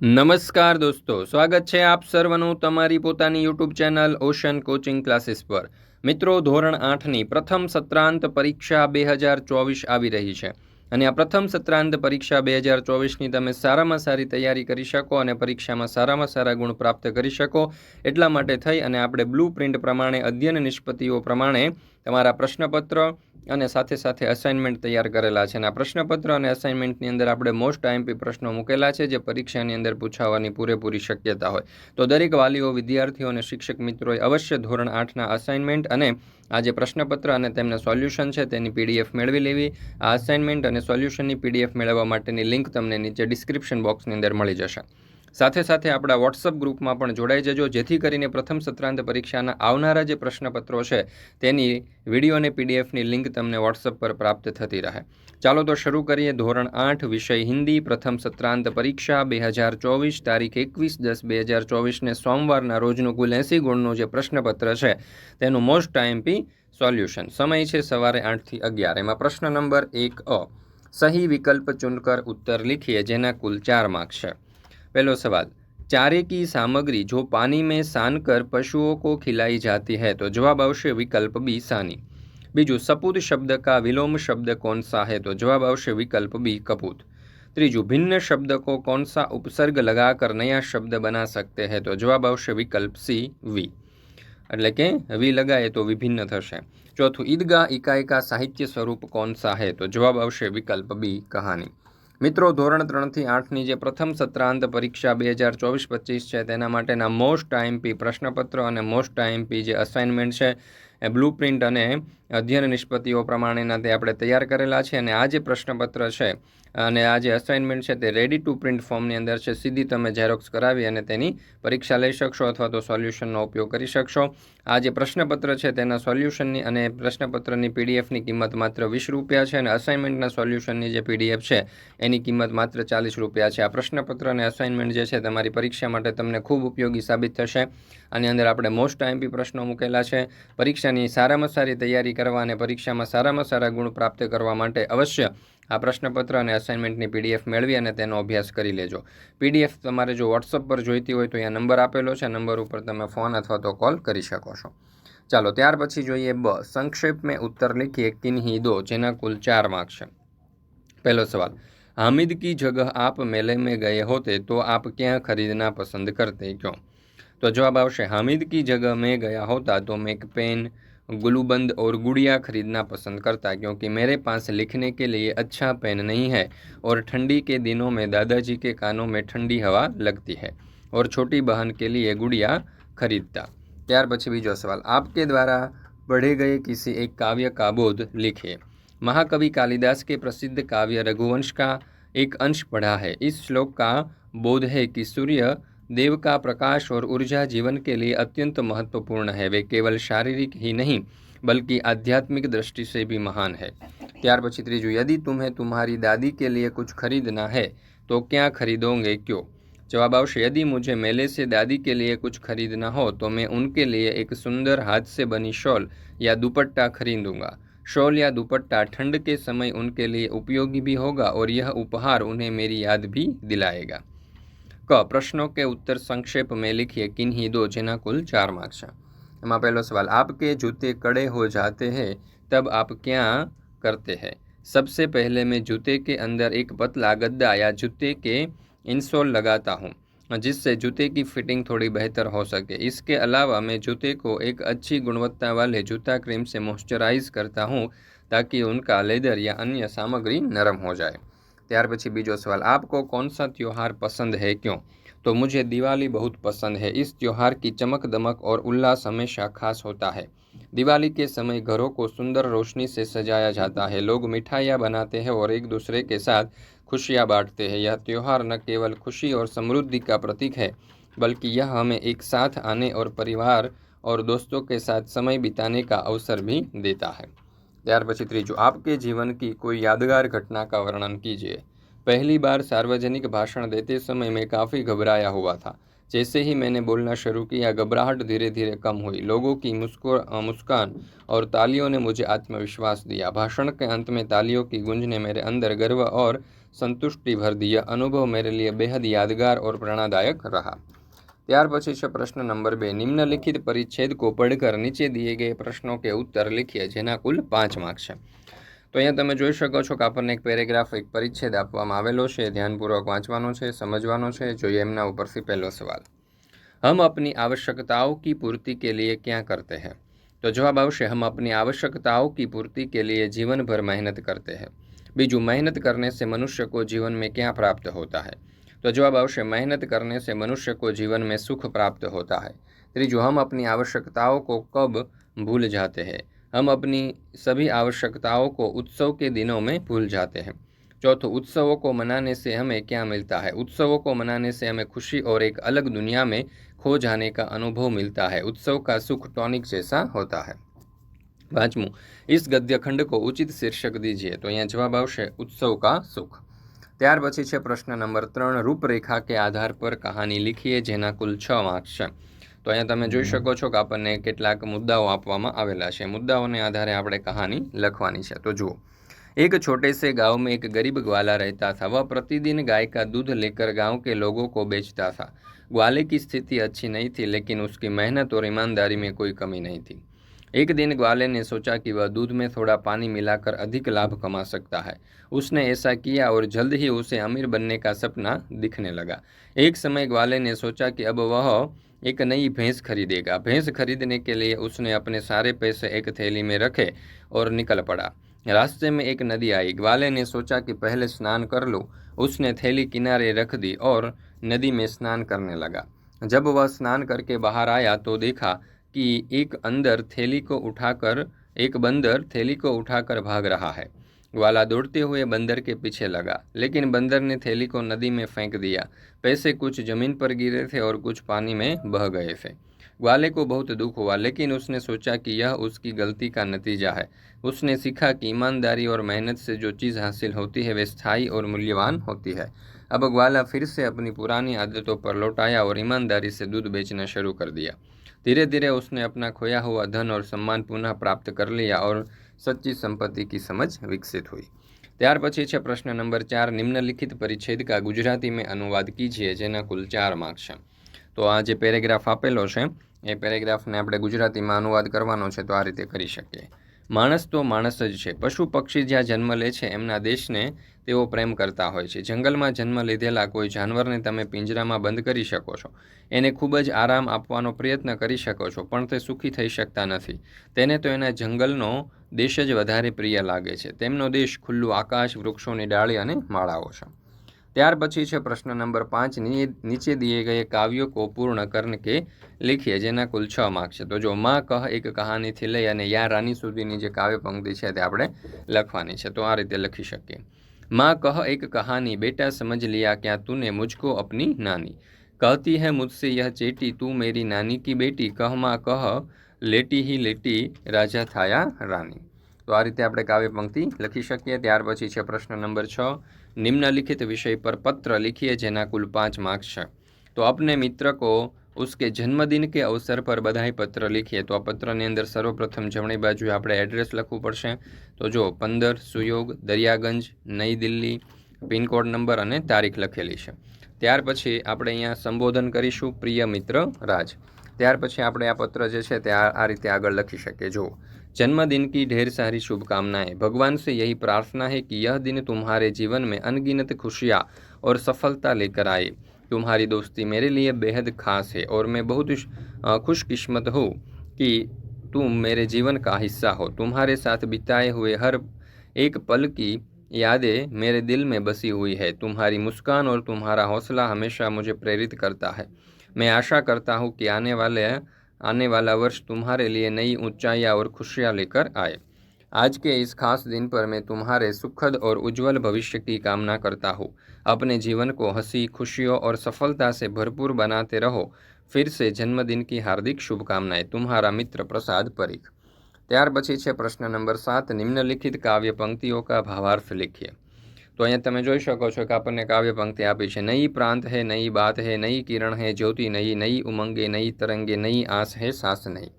નમસ્કાર દોસ્તો, સ્વાગત છે આપ સર્વનું તમારી પોતાની YouTube channel Ocean coaching classes પર. મિત્રો, ધોરણ આઠની પ્રથમ સત્રાંત પરીક્ષા બે હજાર ચોવીસ આવી રહી છે. અને આ પ્રથમ સત્રાંત પરીક્ષા બે હજાર ચોવીસની તમે સારામાં સારી તૈયારી કરી શકો અને પરીક્ષામાં સારામાં સારા ગુણ પ્રાપ્ત કરી શકો. એટલા માટે થઈ અને આપણે બ્લુ પ્રિન્ટ પ્રમાણે, અધ્યયન નિષ્પત્તિઓ પ્રમાણે તમારા પ્રશ્નપત્ર અને સાથે સાથે અસાઇનમેન્ટ તૈયાર કરેલા છે. અને આ પ્રશ્નપત્ર અને અસાઇનમેન્ટની અંદર આપણે મોસ્ટ આઈએમપી પ્રશ્નો મૂકેલા છે, જે પરીક્ષાની અંદર પૂછાવાની પૂરેપૂરી શક્યતા હોય. તો દરેક વાલીઓ, વિદ્યાર્થીઓ અને શિક્ષક મિત્રોએ અવશ્ય ધોરણ આઠના અસાઇનમેન્ટ અને આ જે પ્રશ્નપત્ર અને તેમના સોલ્યુશન છે તેની પીડીએફ મેળવી લેવી. આ અસાઇનમેન્ટ અને સોલ્યુશનની પીડીએફ મેળવવા માટેની લિંક તમને નીચે ડિસ્ક્રિપ્શન બોક્સની અંદર મળી જશે. સાથે સાથે આપણા વોટ્સઅપ ગ્રુપમાં પણ જોડાઈ જજો. જેથી કરીને પ્રથમ સત્રાંત પરીક્ષાના આવનારા જે પ્રશ્નપત્રો છે, તેની વીડિયો અને પીડીએફની લિંક તમને વોટ્સઅપ પર પ્રાપ્ત થતી રહે. ચાલો તો શરૂ કરીએ. ધોરણ આઠ, વિષય હિન્દી. પ્રથમ સત્રાંત પરીક્ષા બે હજાર ચોવીસ, તારીખ એકવીસ દસ બે હજાર ચોવીસને સોમવારના રોજનું કુલ એંસી ગુણનું જે પ્રશ્નપત્ર છે, તેનું મોસ્ટ આઈએમપી સોલ્યુશન સમય છે સવારે આઠથી અગિયાર. એમાં પ્રશ્ન નંબર એક અ. સહી વિકલ્પ ચૂનકર ઉત્તર લીખીએ, જેના કુલ ચાર માર્ક છે. पहलो सवाल चारे की सामग्री जो पानी में सान कर पशुओं को खिलाई जाती है तो जवाब आवश्य विकल्प बी सानी बीजू सपूत शब्द का विलोम शब्द कौन सा है तो जवाब आवश्य विकल्प बी कपूत त्रीजू भिन्न शब्द को कौन सा उपसर्ग लगाकर नया शब्द बना सकते हैं तो जवाब आवश्य विकल्प सी वी એટલે કે વી લગાએ તો વિભિન્ન થશે ચોથું ઈદગાહ ઇકાઈ કા સાહિત્ય સ્વરૂપ કોણ સા હે તો જવાબ આવશે વિકલ્પ બી કહાની મિત્રો, ધોરણ ત્રણથી આઠની જે પ્રથમ સત્રાંત પરીક્ષા બે હજાર ચોવીસ પચીસ છે, તેના માટેના મોસ્ટ આઈએમપી પ્રશ્નપત્ર અને મોસ્ટ આઈએમપી જે અસાઇનમેન્ટ છે, એ બ્લુ અને અધ્યયન નિષ્પત્તિઓ પ્રમાણેના તે આપણે તૈયાર કરેલા છે અને આ જે પ્રશ્નપત્ર છે અને આ જે અસાઇનમેન્ટ છે તે રેડી ટુ પ્રિન્ટ ફોર્મની અંદર છે. સીધી તમે ઝેરોક્સ કરાવી અને તેની પરીક્ષા લઈ શકશો અથવા તો સોલ્યુશનનો ઉપયોગ કરી શકશો. આ જે પ્રશ્નપત્ર છે તેના સોલ્યુશનની અને પ્રશ્નપત્રની પીડીએફની કિંમત માત્ર વીસ રૂપિયા છે અને અસાઇનમેન્ટના સોલ્યુશનની જે પીડીએફ છે એની કિંમત માત્ર ચાલીસ રૂપિયા છે. આ પ્રશ્નપત્ર અને અસાઇનમેન્ટ જે છે તમારી પરીક્ષા માટે તમને ખૂબ ઉપયોગી સાબિત થશે. આની અંદર આપણે મોસ્ટ આઈમ્પી પ્રશ્નો મૂકેલા છે. પરીક્ષાની સારામાં સારી તૈયારી કરવા અને પરીક્ષામાં સારામાં સારા ગુણ પ્રાપ્ત કરવા માટે અવશ્ય આ પ્રશ્નપત્ર અને અસાઇનમેન્ટની પીડીએફ મેળવી અને તેનો અભ્યાસ કરી લેજો પીડીએફ તમારે જો વોટ્સઅપ પર જોઈતી હોય તો અહીંયા નંબર આપેલો છે નંબર ઉપર તમે ફોન અથવા તો કોલ કરી શકો છો ચાલો ત્યાર પછી જોઈએ બ સંક્ષેપ મેં ઉત્તર લીખીએ કિન્હી દો જેના કુલ ચાર માર્ક છે પહેલો સવાલ हामिद की जगह आप मेले में गए होते तो आप क्या खरीदना पसंद करते क्यों तो जवाब आवश्य हामिद की जगह मैं गया होता तो मैं एक पेन ग्लूबंद और गुड़िया खरीदना पसंद करता क्योंकि मेरे पास लिखने के लिए अच्छा पेन नहीं है और ठंडी के दिनों में दादाजी के कानों में ठंडी हवा लगती है और छोटी बहन के लिए गुड़िया खरीदता ત્યાર પછી બીજો સવાલ आपके द्वारा पढ़े गए किसी एक काव्य का बोध लिखिए महाकवि कालिदास के प्रसिद्ध काव्य रघुवंश का एक अंश पढ़ा है इस श्लोक का बोध है कि सूर्य देव का प्रकाश और ऊर्जा जीवन के लिए अत्यंत महत्वपूर्ण है वे केवल शारीरिक ही नहीं बल्कि आध्यात्मिक दृष्टि से भी महान है ત્યાર પછી ત્રીજું यदि तुम्हें तुम्हारी दादी के लिए कुछ खरीदना है तो क्या खरीदोगे क्यों जवाब आवश्य यदि मुझे मेले से दादी के लिए कुछ खरीदना हो तो मैं उनके लिए एक सुंदर हाथ से बनी शॉल या दुपट्टा खरीदूंगा शॉल या दुपट्टा ठंड के समय उनके लिए उपयोगी भी होगा और यह उपहार उन्हें मेरी याद भी दिलाएगा क प्रश्नों के उत्तर संक्षेप में लिखिए किन्हीं दो जिना कुल चार मार्क्स है એમાં પહેલો सवाल आपके जूते कड़े हो जाते हैं तब आप क्या करते हैं सबसे पहले मैं जूते के अंदर एक पतला गद्दा या जूते के इंसोल लगाता हूँ जिससे जूते की फिटिंग थोड़ी बेहतर हो सके इसके अलावा मैं जूते को एक अच्छी गुणवत्ता वाले जूता क्रीम से मॉइस्चराइज करता हूँ ताकि उनका लेदर या अन्य सामग्री नरम हो जाए ત્યાર પછી બીજો सवाल आपको कौन सा त्यौहार पसंद है क्यों तो मुझे दिवाली बहुत पसंद है इस त्यौहार की चमक दमक और उल्लास हमेशा खास होता है दिवाली के समय घरों को सुंदर रोशनी से सजाया जाता है लोग मिठाइयाँ बनाते हैं और एक दूसरे के साथ खुशियाँ बांटते हैं यह त्यौहार न केवल खुशी और समृद्धि का प्रतीक है बल्कि यह हमें एक साथ आने और परिवार और दोस्तों के साथ समय बिताने का अवसर भी देता है ત્યાર પછી ત્રીજું आपके जीवन की कोई यादगार घटना का वर्णन कीजिए पहली बार सार्वजनिक भाषण देते समय मैं काफ़ी घबराया हुआ था जैसे ही मैंने बोलना शुरू किया घबराहट धीरे धीरे कम हुई लोगों की मुस्कुर मुस्कान और तालियों ने मुझे आत्मविश्वास दिया भाषण के अंत में तालियों की गूंज ने मेरे अंदर गर्व और संतुष्टि भर दिया अनुभव मेरे लिए बेहद यादगार और प्रेरणादायक रहा ત્યાર પછી છે પ્રશ્ન નંબર બે. નિમ્નલિખિત પરિચ્છેદ કોપડકર નીચે દિયે ગયે પ્રશ્નો કે ઉત્તર લખીએ, જેના કુલ પાંચ માર્ક છે. તો અહીંયા તમે જોઈ શકો છો કે આપણને એક પેરેગ્રાફ, એક પરિચ્છેદ આપવામાં આવેલો છે. ધ્યાનપૂર્વક વાંચવાનો છે, સમજવાનો છે. જોઈએ એમના ઉપરથી પહેલો સવાલ. હમ અપની આવશ્યકતાઓ કી પૂર્તિ કે લીએ ક્યાં કરતે હૈ? તો જવાબ આવશે, હમ અપની આવશ્યકતાઓ કી પૂર્તિ કે લીએ જીવનભર મહેનત કરતે હૈ. બીજું, મહેનત કરને સે મનુષ્ય કો જીવન મેં ક્યાં પ્રાપ્ત હોતા હૈ? तो जवाब अवश्य मेहनत करने से मनुष्य को जीवन में सुख प्राप्त होता है त्रीजो हम अपनी आवश्यकताओं को कब भूल जाते हैं, हम अपनी सभी आवश्यकताओं को उत्सव के दिनों में भूल जाते हैं। चौथो, उत्सवों को मनाने से हमें क्या मिलता है? उत्सवों को मनाने से हमें खुशी और एक अलग दुनिया में खो जाने का अनुभव मिलता है। उत्सव का सुख टॉनिक जैसा होता है। पांचवू इस गद्य खंड को उचित शीर्षक दीजिए तो यहाँ जवाब अवश्य, उत्सव का सुख। ત્યાર પછી છે પ્રશ્ન નંબર ત્રણ રૂપરેખા કે આધાર પર કહાની લીખીએ જેના કુલ છ માર્ક્સ છે તો અહીંયા તમે જોઈ શકો છો કે આપણને કેટલાક મુદ્દાઓ આપવામાં આવેલા છે મુદ્દાઓને આધારે આપણે કહાની લખવાની છે તો જુઓ एक छोटे से गांव में एक गरीब ग्वाला रहता था वह प्रतिदिन गाय का दूध लेकर गांव के लोगों को बेचता था ग्वाले की स्थिति अच्छी नहीं थी लेकिन उसकी मेहनत और ईमानदारी में कोई कमी नहीं थी एक दिन ग्वाले ने सोचा कि वह दूध में थोड़ा पानी मिलाकर अधिक लाभ कमा सकता है। उसने ऐसा किया और जल्द ही उसे अमीर बनने का सपना दिखने लगा। एक समय ग्वाले ने सोचा कि अब वह एक नई भैंस खरीदेगा। भैंस खरीदने के लिए उसने अपने सारे पैसे एक थैली में रखे और निकल पड़ा। रास्ते में एक नदी आई। ग्वाले ने सोचा कि पहले स्नान कर लो। उसने थैली किनारे रख दी और नदी में स्नान करने लगा। जब वह स्नान करके बाहर आया तो देखा कि एक अंदर थैली को उठाकर, एक बंदर थैली को उठाकर भाग रहा है। ग्वाला दौड़ते हुए बंदर के पीछे लगा, लेकिन बंदर ने थैली को नदी में फेंक दिया। पैसे कुछ ज़मीन पर गिरे थे और कुछ पानी में बह गए थे। ग्वाले को बहुत दुख हुआ, लेकिन उसने सोचा कि यह उसकी गलती का नतीजा है। उसने सीखा कि ईमानदारी और मेहनत से जो चीज़ हासिल होती है वे स्थायी और मूल्यवान होती है। अब ग्वाला फिर से अपनी पुरानी आदतों पर लौट आया और ईमानदारी से दूध बेचना शुरू कर दिया। धीरे धीरे उसने अपना खोया हुआ धन और सम्मान पुनः प्राप्त कर लिया और सच्ची संपत्ति की समझ विकसित हुई ત્યાર પછી છે પ્રશ્ન નંબર ચાર નિમ્નલિખિત પરિચ્છેદ કા ગુજરાતી में अनुवाद कीजिए જેના કુલ ચાર માર્ક્સ છે તો આ જે પેરેગ્રાફ આપેલો છે એ પેરેગ્રાફને આપણે ગુજરાતીમાં અનુવાદ કરવાનો છે તો આ રીતે કરી શકીએ માણસ તો માણસ જ છે પશુ પક્ષી જ્યાં જન્મ લે છે એમના દેશને તેઓ પ્રેમ કરતા હોય છે. જંગલમાં જન્મ લીધેલા કોઈ જાનવરને તમે પિંજરામાં બંધ કરી શકો છો. એને ખૂબ જ આરામ આપવાનો પ્રયત્ન કરી શકો છો, પણ તે સુખી થઈ શકતા નથી. તેને તો એના જંગલનો દેશ જ વધારે પ્રિય લાગે છે. તેમનો દેશ ખુલ્લું આકાશ, વૃક્ષોની ડાળી અને માળાઓ છે. ત્યાર પછી છે પ્રશ્ન નંબર પાંચ. નીચે દીએ ગયે કાવ્યો કો પૂર્ણ કર્ણ કે લીખીએ જેના કુલ છ માર્ક છે. તો જો માં કહ એક કહાનીથી લઈ અને યા રાની સુધીની જે કાવ્ય પંક્તિ છે તે આપણે લખવાની છે. તો આ રીતે લખી શકીએ. माँ कह एक कहानी बेटा समझ लिया क्या तूने मुझको अपनी नानी कहती है मुझसे यह चेटी तू मेरी नानी की बेटी कह माँ कह લેટી હી લેટી રાજા થાયા રાની તો આ રીતે આપણે કાવ્ય પંક્તિ લખી શકીએ ત્યાર પછી છે પ્રશ્ન નંબર છ निम्नलिखित विषय पर पत्र लिखिए જેના કુલ પાંચ માર્ક્સ છે તો अपने मित्र को उसके જન્મદિન કે અવસર પર બધાઈ પત્ર લીખીએ તો આ પત્રની અંદર સર્વપ્રથમ જમણી બાજુએ આપણે એડ્રેસ લખવું પડશે તો જો પંદર સુયોગ દરિયાગંજ નઈ દિલ્હી પિનકોડ નંબર અને તારીખ લખેલી છે ત્યાર પછી આપણે અહીંયા સંબોધન કરીશું પ્રિય મિત્ર રાજ ત્યાર પછી આપણે આ પત્ર જે છે તે આ રીતે આગળ લખી શકીએ જો जन्मदिन की ढेर सारी शुभकामनाएं भगवान से यही प्रार्थना है कि यह दिन तुम्हारे जीवन में अनगिनत खुशियाँ और सफलता लेकर आए तुम्हारी दोस्ती मेरे लिए बेहद खास है और मैं बहुत खुशकिस्मत हूँ कि तुम मेरे जीवन का हिस्सा हो। तुम्हारे साथ बिताए हुए हर एक पल की यादें मेरे दिल में बसी हुई है। तुम्हारी मुस्कान और तुम्हारा हौसला हमेशा मुझे प्रेरित करता है। मैं आशा करता हूँ कि आने वाले, आने वाला वर्ष तुम्हारे लिए नई ऊंचाइयाँ और खुशियाँ लेकर आए। आज के इस खास दिन पर मैं तुम्हारे सुखद और उज्जवल भविष्य की कामना करता हूँ अपने जीवन को हंसी खुशियों और सफलता से भरपूर बनाते रहो फिर से जन्मदिन की हार्दिक शुभकामनाएं तुम्हारा मित्र प्रसाद परीख ત્યાર પછી છે પ્રશ્ન નંબર સાત નિમ્નલિખિત કાવ્ય પંક્તિઓ કા ભાવાર્થ लिखिए તો અહીંયા તમે જોઈ શકો છો કે આપણને કાવ્ય પંક્તિ આપી છે નઈ પ્રાંત હે નઈ બાત હે નઈ કિરણ હે જ્યોતિ નહીં નઈ ઉમંગે નઈ તરંગે નઈ આસ હે સાસ નહીં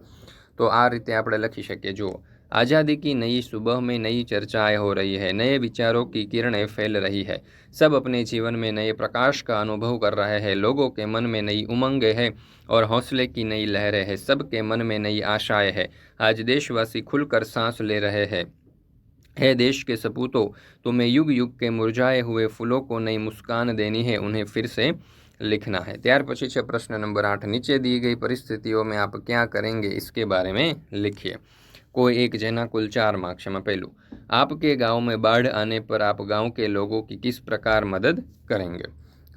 તો આ રીતે આપણે લખી શકીએ જુઓ आज़ादी की नई सुबह में नई चर्चाएं हो रही है नए विचारों की किरणें फैल रही है सब अपने जीवन में नए प्रकाश का अनुभव कर रहे हैं लोगों के मन में नई उमंगें हैं और हौसले की नई लहरें हैं सबके मन में नई आशाएं हैं आज देशवासी खुलकर सांस ले रहे हैं है देश के सपूतों तुम्हें युग युग के मुरझाए हुए फूलों को नई मुस्कान देनी है उन्हें फिर से लिखना है ત્યાર પછી છે પ્રશ્ન નંબર આઠ નીચે दी गई परिस्थितियों में आप क्या करेंगे इसके बारे में लिखिए कोई एक जेना कुल चार मार्क्स में पहलू। आपके गाँव में बाढ़ आने पर आप गाँव के लोगों की किस प्रकार मदद करेंगे?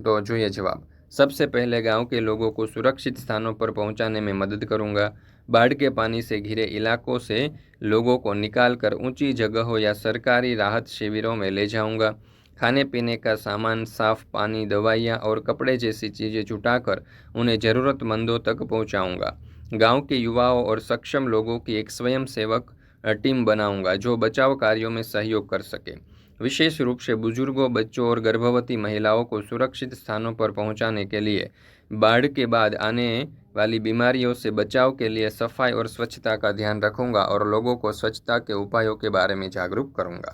तो जो ये जवाब। सबसे पहले गाँव के लोगों को सुरक्षित स्थानों पर पहुँचाने में मदद करूँगा। बाढ़ के पानी से घिरे इलाकों से लोगों को निकाल कर ऊँची जगहों या सरकारी राहत शिविरों में ले जाऊँगा। खाने पीने का सामान, साफ़ पानी, दवाइयाँ और कपड़े जैसी चीज़ें जुटाकर उन्हें ज़रूरतमंदों तक पहुंचाऊँगा। गांव के युवाओं और सक्षम लोगों की एक स्वयं सेवक टीम बनाऊंगा जो बचाव कार्यों में सहयोग कर सके विशेष रूप से बुजुर्गों बच्चों और गर्भवती महिलाओं को सुरक्षित स्थानों पर पहुंचाने के लिए बाढ़ के बाद आने वाली बीमारियों से बचाव के लिए सफाई और स्वच्छता का ध्यान रखूंगा और लोगों को स्वच्छता के उपायों के बारे में जागरूक करूंगा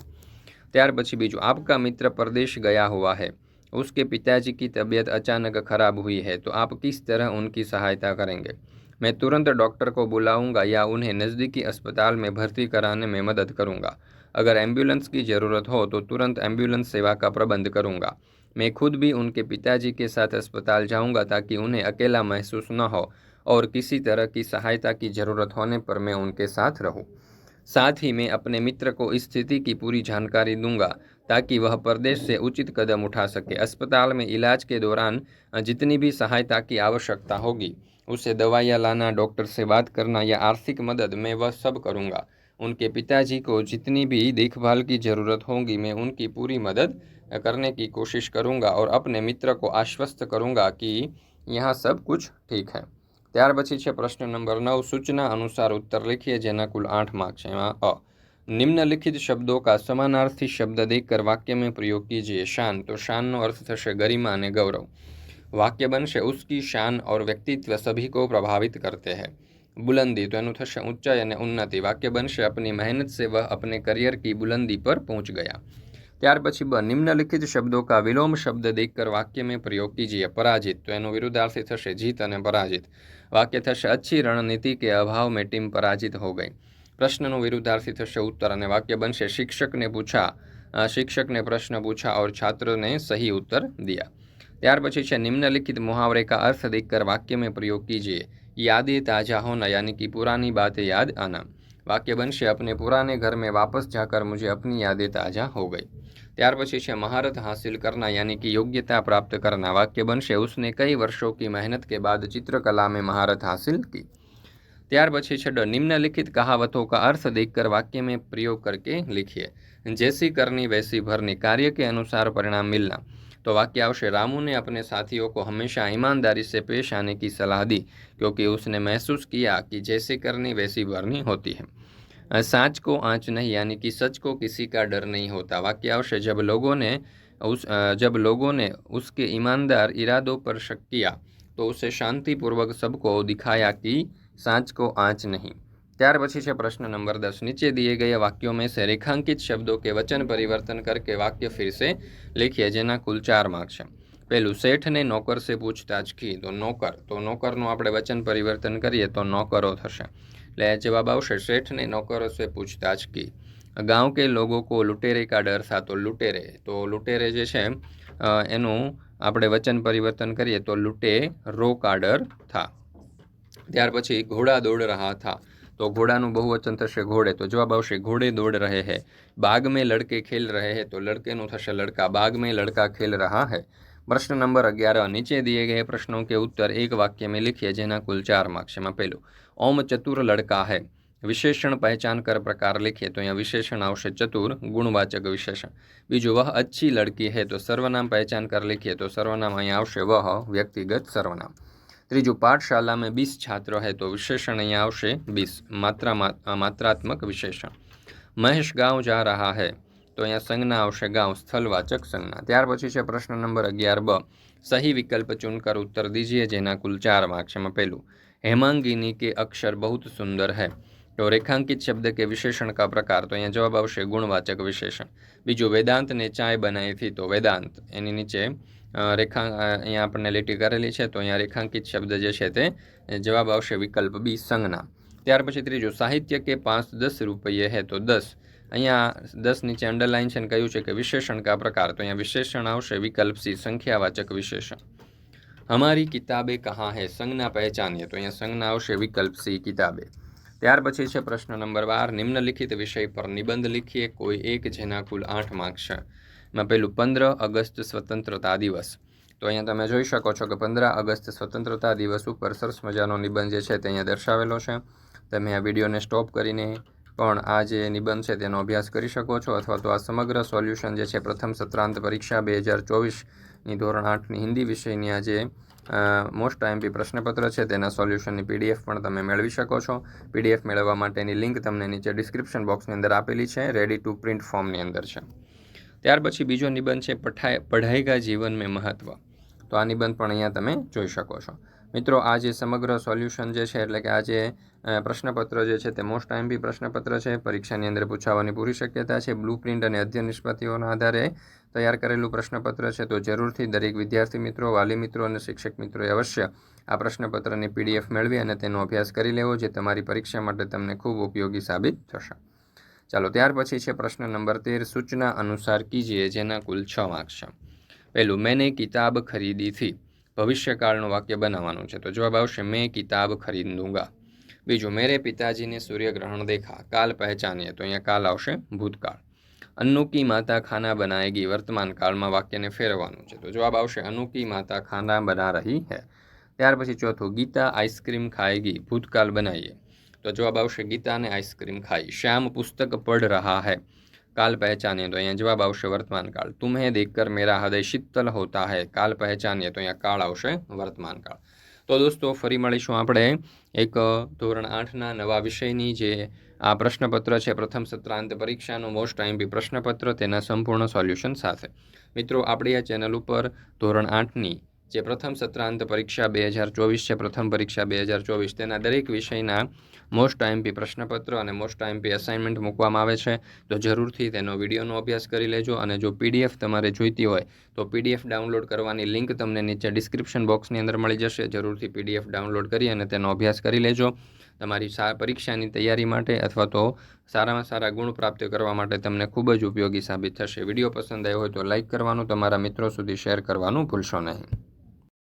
ત્યાર પછી બીજું आपका मित्र प्रदेश गया हुआ है उसके पिताजी की तबीयत अचानक खराब हुई है तो आप किस तरह उनकी सहायता करेंगे मैं तुरंत डॉक्टर को बुलाऊँगा या उन्हें नज़दीकी अस्पताल में भर्ती कराने में मदद करूँगा। अगर एंबुलेंस की ज़रूरत हो तो तुरंत एंबुलेंस सेवा का प्रबंध करूँगा। मैं खुद भी उनके पिताजी के साथ अस्पताल जाऊँगा ताकि उन्हें अकेला महसूस न हो और किसी तरह की सहायता की ज़रूरत होने पर मैं उनके साथ रहूँ। साथ ही मैं अपने मित्र को इस स्थिति की पूरी जानकारी दूँगा ताकि वह प्रदेश से उचित कदम उठा सके। अस्पताल में इलाज के दौरान जितनी भी सहायता की आवश्यकता होगी। उसे दवाइयाँ लाना डॉक्टर से बात करना या आर्थिक मदद मैं वह सब करूँगा उनके पिताजी को जितनी भी देखभाल की ज़रूरत होगी मैं उनकी पूरी मदद करने की कोशिश करूँगा और अपने मित्र को आश्वस्त करूँगा कि यहाँ सब कुछ ठीक है ત્યાર પછી છે પ્રશ્ન નંબર નવ સૂચના અનુસાર ઉત્તર लिखिए જેના कुल आठ मार्क्स है वहाँ अ निम्नलिखित शब्दों का समानार्थी शब्द देकर वाक्य में प्रयोग कीजिए शान तो शान નો અર્થ થશે ગરિમા અને ગૌરવ वाक्य वंश उसकी शान और व्यक्तित्व सभी को प्रभावित करते हैं। बुलंदी तो अनुथश उच्च यानी उन्नति। वाक्य वंश अपनी मेहनत से वह अपने करियर की बुलंदी पर पहुँच गया। त्यार पी निम्नलिखित शब्दों का विलोम शब्द देखकर वाक्य में प्रयोग कीजिए। पराजित। तो एनु विरुद्धार्थी थे जीत और पराजित। वाक्य थे अच्छी रणनीति के अभाव में टीम पराजित हो गई। प्रश्नों विरुद्धार्थी थे उत्तर ने वाक्य बनशे शिक्षक ने पूछा शिक्षक ने प्रश्न पूछा और छात्र ने सही उत्तर दिया। ત્યાર પછી છે निम्नलिखित मुहावरे का अर्थ देखकर वाक्य में प्रयोग कीजिए यादें ताज़ा होना यानी कि पुरानी बातें याद आना वाक्य बनशे अपने पुराने घर में वापस जाकर मुझे अपनी यादें ताज़ा हो गई ત્યાર પછી છે महारत हासिल करना यानी कि योग्यता प्राप्त करना वाक्य बनशे उसने कई वर्षों की मेहनत के बाद चित्रकला में महारत हासिल की ત્યાર પછી છે ડ निम्नलिखित कहावतों का अर्थ देखकर वाक्य में प्रयोग करके लिखिए जैसी करनी वैसी भरनी कार्य के अनुसार परिणाम मिलना तो वाक्य आवश्य रामू ने अपने साथियों को हमेशा ईमानदारी से पेश आने की सलाह दी, क्योंकि उसने महसूस किया कि जैसे करनी वैसी भरनी होती है। साँच को आँच नहीं, यानी कि सच को किसी का डर नहीं होता। वाक्य आवश्य जब लोगों ने उस जब लोगों ने उसके ईमानदार इरादों पर शक किया तो उसे शांतिपूर्वक सबको दिखाया कि साँच को आँच नहीं। ત્યાર પછી છે પ્રશ્ન નંબર દસ. નીચે દિએ ગયા વાક્યો મેં રેખાંકિત શબ્દો કે વચન પરિવર્તન કરકે વાક્ય ફિરસે લખીએ, જેના કુલ ચાર માર્ક છે. પહેલું શેઠને નોકર સે પૂછતાછ કી? તો નોકર. તો નોકરનું આપણે વચન પરિવર્તન કરીએ તો નોકરો થશે. એટલે જવાબ આવશે. શેઠને નોકરો સે પૂછતાછ કી. ગાંવ કે લોકો કો લુટેરે કા ડર થા તો લુટેરે. તો લુટેરે જે છે એનું આપણે વચન પરિવર્તન કરીએ તો લૂંટે રો કા ડર થા. ત્યાર પછી ઘોડા દોડ રહા થા. તો ઘોડાનું બહુવચન થશે ઘોડે. તો જવાબ આવશે, ઘોડે દોડ રહે હે બાગ મેં લડકે ખેલ રહે હે. તો લડકેનું થશે લડકા બાગ મેં લડકા ખેલ રહા હે. પ્રશ્ન નંબર અગિયાર, નીચે દિએ ગયે પ્રશ્નો કે ઉત્તર એક વાક્ય મેં લીખીએ, જેના કુલ ચાર માર્ક્સ એમાં પહેલું, ઓમ ચતુર લડકા હે, વિશેષણ પહેચાન કર પ્રકાર લખીએ. તો અહીંયા વિશેષણ આવશે ચતુર, ગુણવાચક વિશેષણ. બીજું, વહ અચ્છી લડકી હે. તો સર્વનામ પહેચાન કર લખીએ, તો સર્વનામ અહીંયા આવશે, વહ વ્યક્તિગત સર્વનામ. ત્રીજું પાઠશાલામાં બીસ છાત્ર હે તો વિશેષણ અહીંયા આવશે બીસ. માત્રા માત્રાત્મક વિશેષણ. મહેશ ગાંવ જા રહા હે. તો અહીંયા સંજ્ઞા આવશે ગાંવ સ્થળવાચક સંજ્ઞા. ત્યાર પછી છે પ્રશ્ન નંબર અગિયાર બ. સહી વિકલ્પ ચૂનકર ઉત્તર દીજીએ જેના કુલ ચાર માર્ક છે પહેલું. હેમાંગીની કે અક્ષર બહુત સુંદર હે. તો રેખાંકિત શબ્દ કે વિશેષણ કા પ્રકાર તો અહીંયા જવાબ આવશે ગુણવાચક વિશેષણ. બીજું વેદાંતને ચાય બનાવી તો વેદાંત. એની નીચે રેખા અહીંયા આપણને લીટી કરેલી છે, તો અહીંયા રેખાંકિત શબ્દ જે છે તે જવાબ આવશે વિકલ્પ બી સંજ્ઞા. ત્યાર પછી ત્રીજું, સાહિત્ય કે પાંચ દસ રૂપિયે હે તો દસ. અહીંયા દસ નીચે અંડરલાઇન છે કહ્યું છે કે વિશેષણ કા પ્રકાર, તો અહીંયા વિશેષણ આવશે વિકલ્પ સી, સંખ્યાવાચક વિશેષણ. હમારી કિતાબે કહા હે સંજ્ઞા પહેચાનીએ, તો અહીંયા સંજ્ઞા આવશે વિકલ્પ સી, કિતાબે. ત્યાર પછી છે પ્રશ્ન નંબર બાર, નિમ્નલિખિત વિષય પર નિબંધ લીખીએ, કોઈ એક જેના કુલ આઠ માર્ક્સ છે. એમાં પહેલું પંદર ઓગસ્ટ સ્વતંત્રતા દિવસ. તો અહીંયા તમે જોઈ શકો છો કે પંદર ઓગસ્ટ સ્વતંત્રતા દિવસ ઉપર સરસ મજાનો નિબંધ જે છે તે અહીંયા દર્શાવેલો છે. તમે આ વિડીયોને સ્ટોપ કરીને પણ આ જે નિબંધ છે તેનો અભ્યાસ કરી શકો છો અથવા તો આ સમગ્ર સોલ્યુશન જે છે પ્રથમ સત્રાંત પરીક્ષા બે હજાર ચોવીસની ધોરણ આઠની હિન્દી વિષયની આ જે મોસ્ટ આઈએમપી પ્રશ્નપત્ર છે તેના સોલ્યુશનની પીડીએફ પણ તમે મેળવી શકો છો. પીડીએફ મેળવવા માટેની લિંક તમને નીચે ડિસ્ક્રિપ્શન બોક્સની અંદર આપેલી છે. રેડી ટુ પ્રિન્ટ ફોર્મની અંદર છે. ત્યાર પછી બીજો નિબંધ છે પઠાઈ પઢાઈ કા જીવન મેં મહત્વ. તો આ નિબંધ પણ અહીંયા તમે જોઈ શકો છો. મિત્રો, આ જે સમગ્ર સોલ્યુશન જે છે, એટલે કે આ જે પ્રશ્નપત્ર જે છે તે મોસ્ટ આઈએમપી પ્રશ્નપત્ર છે. પરીક્ષાની અંદર પૂછાવાની પૂરી શક્યતા છે. બ્લુ પ્રિન્ટ અને અધ્યયન નિષ્પત્તિઓના આધારે તૈયાર કરેલું પ્રશ્નપત્ર છે. તો જરૂરથી દરેક વિદ્યાર્થી મિત્રો, વાલી મિત્રો અને શિક્ષક મિત્રોએ અવશ્ય આ પ્રશ્નપત્રની પીડીએફ મેળવી અને તેનો અભ્યાસ કરી લેવો, જે તમારી પરીક્ષા માટે તમને ખૂબ ઉપયોગી સાબિત થશે. ચાલો, ત્યાર પછી છે પ્રશ્ન નંબર તેર, સૂચના અનુસાર કીજીએ જેના કુલ છ માર્ક છે. પહેલું મેને કિતાબ ખરીદી થી ભવિષ્યકાળનું વાક્ય બનાવવાનું છે. તો જવાબ આવશે, મેં કિતાબ ખરીદ દૂંગા બીજું, મેરે પિતાજીને સૂર્યગ્રહણ દેખા. કાલ પહેચાનીએ. તો અહીંયા કાલ આવશે ભૂતકાળ. અનુકી માતા ખાના બનાએગી વર્તમાન કાળમાં વાક્યને ફેરવવાનું છે. તો જવાબ આવશે, અનુકી માતા ખાના બના રહી હૈ. ત્યાર પછી ચોથું, ગીતા આઈસ્ક્રીમ ખાएगी ભૂતકાળ બનાવીએ તો જવાબ આવશે, ગીતાને આઈસ્ક્રીમ ખાઈ. શ્યામ પુસ્તક પઢ રહા હૈ, કાલ પહેચાનીએ તો અહીંયા જવાબ આવશે વર્તમાન કાળ તુમ્હે દેખકર મેરા હૃદય શીતલ હોતા હૈ, કાલ પહેચાનીએ તો અહીંયા કાળ આવશે વર્તમાન કાળ તો દોસ્તો, ફરી મળીશું આપણે એક ધોરણ આઠના નવા વિષયની જે આ પ્રશ્નપત્ર છે, પ્રથમ સત્રાંત પરીક્ષાનો મોસ્ટ ટાઈમ બી પ્રશ્નપત્ર, તેના સંપૂર્ણ સોલ્યુશન સાથે. મિત્રો, આપણી આ ચેનલ ઉપર ધોરણ આઠની જે પ્રથમ સત્રાંત પરીક્ષા બે હજાર ચોવીસ છે, પ્રથમ પરીક્ષા બે હજાર ચોવીસ. તેના દરેક વિષયના મોસ્ટ આઈમ્પી પ્રશ્નપત્ર અને મોસ્ટ આઈમ્પી અસાઇનમેન્ટ મૂકવામાં આવે છે. તો જરૂરથી તેનો વિડીયોનો અભ્યાસ કરી લેજો અને જો પીડીએફ તમારે જોઈતી હોય, તો પીડીએફ ડાઉનલોડ કરવાની લિંક તમને નીચે ડિસ્ક્રિપ્શન બોક્સની અંદર મળી જશે. જરૂરથી પીડીએફ ડાઉનલોડ કરી અને તેનો અભ્યાસ કરી લેજો. તમારી પરીક્ષાની તૈયારી માટે અથવા તો સારામાં સારા ગુણ પ્રાપ્ત કરવા માટે તમને ખૂબ જ ઉપયોગી સાબિત થશે. વીડિયો પસંદ આવ્યો હોય તો લાઇક કરવાનું, તમારા મિત્રો સુધી શેર કરવાનું ભૂલશો નહીં.